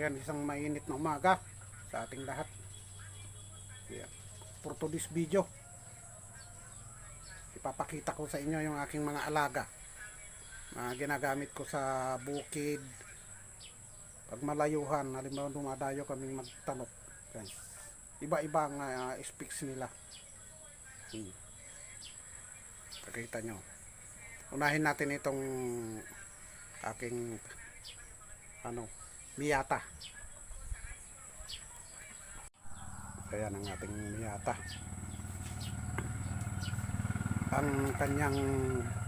Yan, isang mainit na umaga sa ating lahat. Yan. For today's video, ipapakita ko sa inyo yung aking mga alaga. Mga ginagamit ko sa bukid. Pag malayuhan, halimbawa dumadayo kaming magtanok. Guys. Iba-ibang uh, speaks nila. Hmm. Nyo. Unahin natin itong aking ano, miyata. Ayan ang ating miyata. Ang kanyang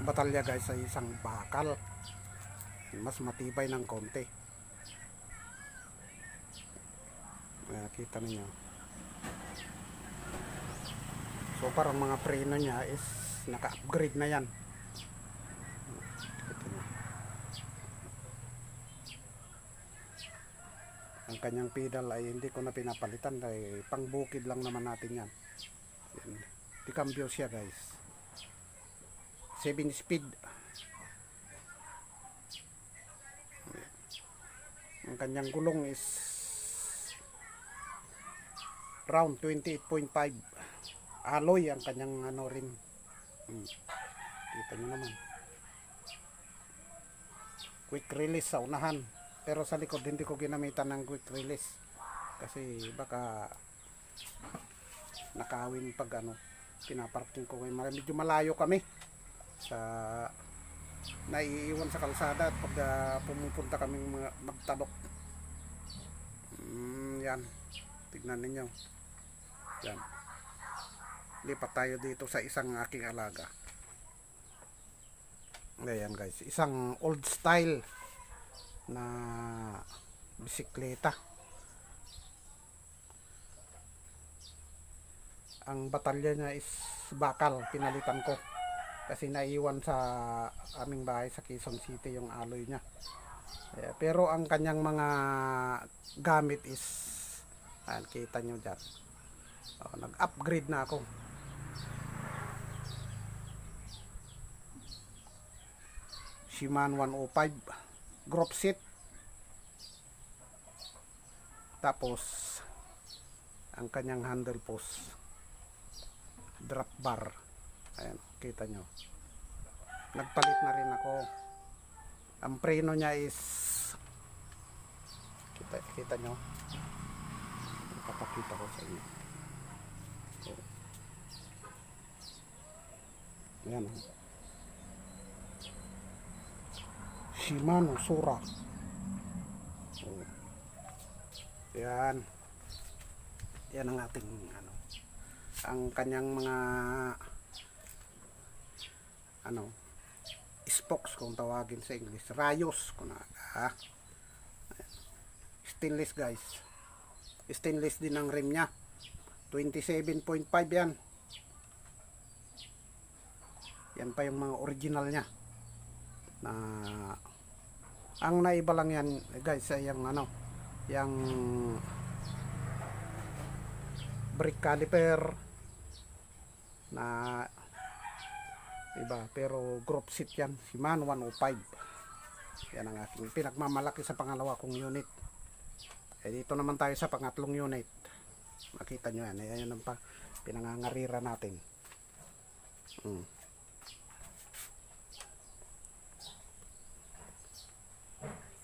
batalya guys ay isang bakal. Mas matibay ng konti. Ayan, kita ninyo. So parang mga preno niya is naka-upgrade na yan. Kita nyo. Ang kanyang pedal ay hindi ko na pinapalitan dahil pangbukid lang naman natin yan. Yan. Di cambio siya guys. 7 speed. Ang kanyang gulong is round 28.5 alloy ang kanyang ano rin hmm. kita nyo naman. Quick release sa unahan pero sa likod hindi ko ginamitan ng quick release. Kasi baka nakawin pag ano pinaparking ko. Ngayon medyo malayo kami sa naiiwan sa kalsada at pag ah, pumupunta kami magtalok. Mm, yan. Tignan ninyo. Yan. Lipat tayo dito sa isang aking alaga. Ayan guys, isang old style na bisikleta. Ang batalya niya is bakal, pinalitan ko. Kasi naiwan sa aming bahay sa Quezon City yung alloy niya. Eh, pero ang kanyang mga gamit is ayan, kita nyo dyan. Oh, nag-upgrade na ako. Shimano 105 group seat. Tapos ang kanyang handle post drop bar. Ayan kita nyo. Nagpalit na rin ako. Ang preno niya is kita, kita nyo. Papakita ko sa inyo. Ayan oh. Shimano Sura. Oh. Yan. Yan ang ating ano. Ang kanyang mga ano spokes kung tawagin sa English. Rayos. Ayan. Stainless guys. Stainless din ang rim niya. 27.5 yan. Yan pa yung mga original niya na ang naiba lang yan guys ay yung ano yung brake caliper na iba pero group seat yan Shimano 105 yan ang aking pinagmamalaki sa pangalawa kong unit. Eh dito naman tayo sa pangatlong unit. Makita nyo yan yan ang pa, pinangangarira natin. Hmm.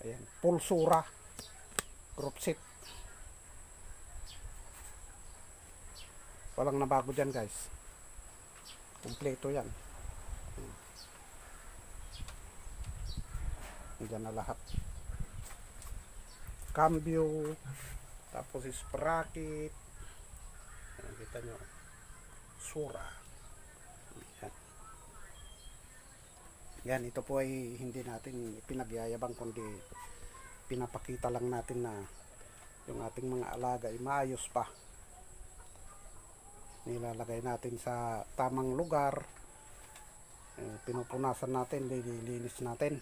Ayan, Pulsura group set. Walang nabago dyan guys. Kompleto yan. Diyan na lahat. Cambio, tapos sprocket. Ayan, kita nyo. Sura. Yan, ito po ay hindi natin pinagyayabang kundi pinapakita lang natin na yung ating mga alaga ay maayos pa. Nilalagay natin sa tamang lugar. Eh, pinupunasan natin, lilinis natin.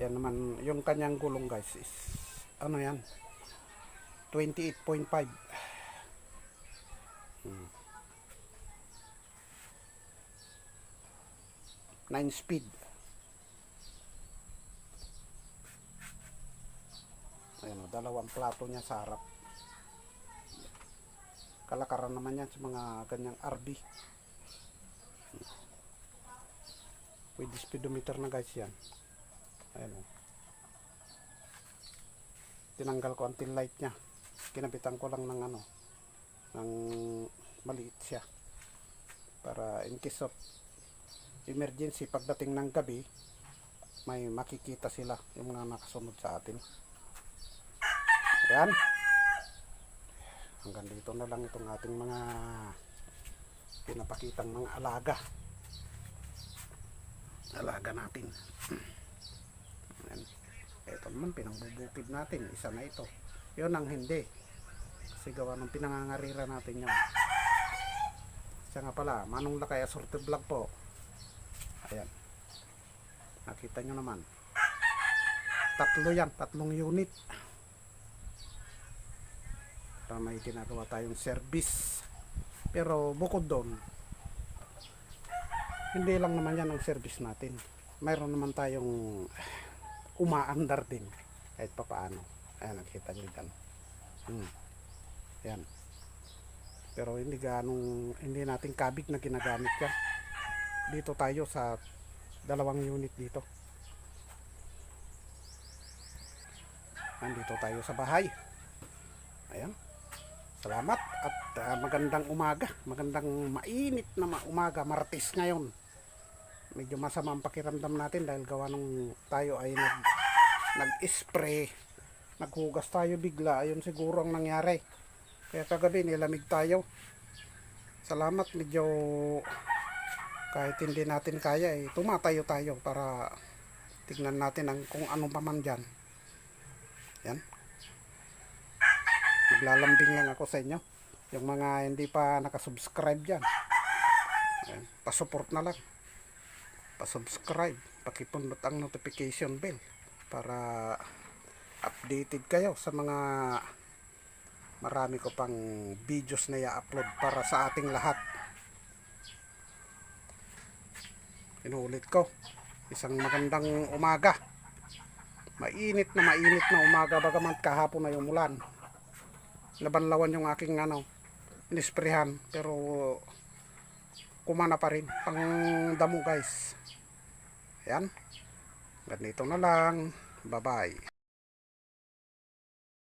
Yan naman, yung kanyang gulong guys is ano yan? 28.5 9 speed. Ayan o, oh, dalawang plato niya sa harap. Kalakaran naman yan sa mga ganyang RB with speedometer na guys yan. Ayan o oh. tinanggal ko ang tail light niya. Kinapitan ko lang ng ano ng maliit siya. Para in case of emergency pagdating ng gabi, may makikita sila yung mga nakasunod sa atin. Ayan. Hanggang dito na lang itong ating mga pinapakitang mga alaga. Alaga natin. Ayan. Ito naman pinangbubukid natin. Isa na ito. Yun ang hindi. Kasi gawa ng pinangangarira natin yun. Siya nga pala, Manong Lakay Assorted Vlog po. Ayan. Nakita nyo naman. Tatlo yan, tatlong unit. Para may ginagawa tayong service. Pero bukod doon, hindi lang naman yan ang service natin. Mayroon naman tayong umaandar din. Kahit pa paano. Ayan, nakita nyo dyan. Hmm. Yan. Pero hindi ganong, hindi natin kabig na ginagamit yan. Dito tayo sa dalawang unit dito. Nandito tayo sa bahay. Ayan. Salamat at ah, magandang umaga. Magandang mainit na ma- umaga. Martes ngayon. Medyo masama ang pakiramdam natin dahil gawa nung tayo ay nag, nag-spray. Naghugas tayo bigla. Ayun siguro ang nangyari. Kaya kagabi nilamig tayo. Salamat medyo kahit hindi natin kaya eh, tumatayo tayo para tignan natin ang kung ano pa man dyan. Yan. Maglalambing lang ako sa inyo. Yung mga hindi pa nakasubscribe dyan. Yan. Pasupport na lang. Pasubscribe. Pakipundot ang notification bell para updated kayo sa mga marami ko pang videos na i-upload para sa ating lahat. Inuulit ko. Isang magandang umaga. Mainit na mainit na umaga bagaman kahapon na yung ulan. Nabanlawan yung aking ano, inisprehan pero kumana pa rin. Pang damo guys. Ayan. Ganito na lang. Bye-bye.